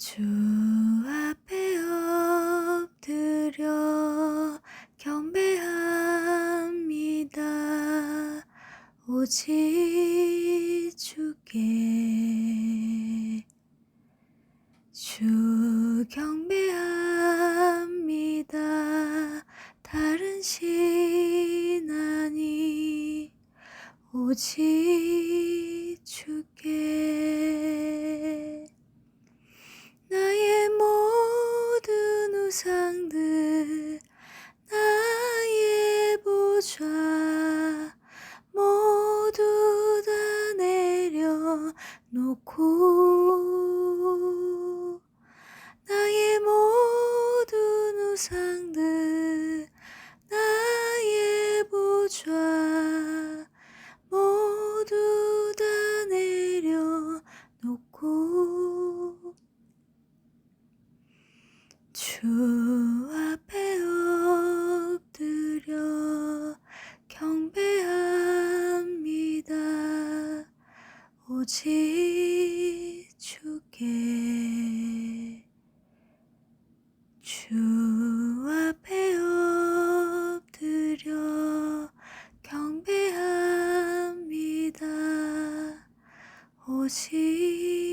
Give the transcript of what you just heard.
주 앞에 엎드려 경배합니다. 오직 주께 주 경배합니다. 다른 신 아니 오직 놓고 나의 모든 우상들 나의 보좌 모두 다 내려놓고 주 오직 주께 주 앞에 엎드려 경배합니다. 오직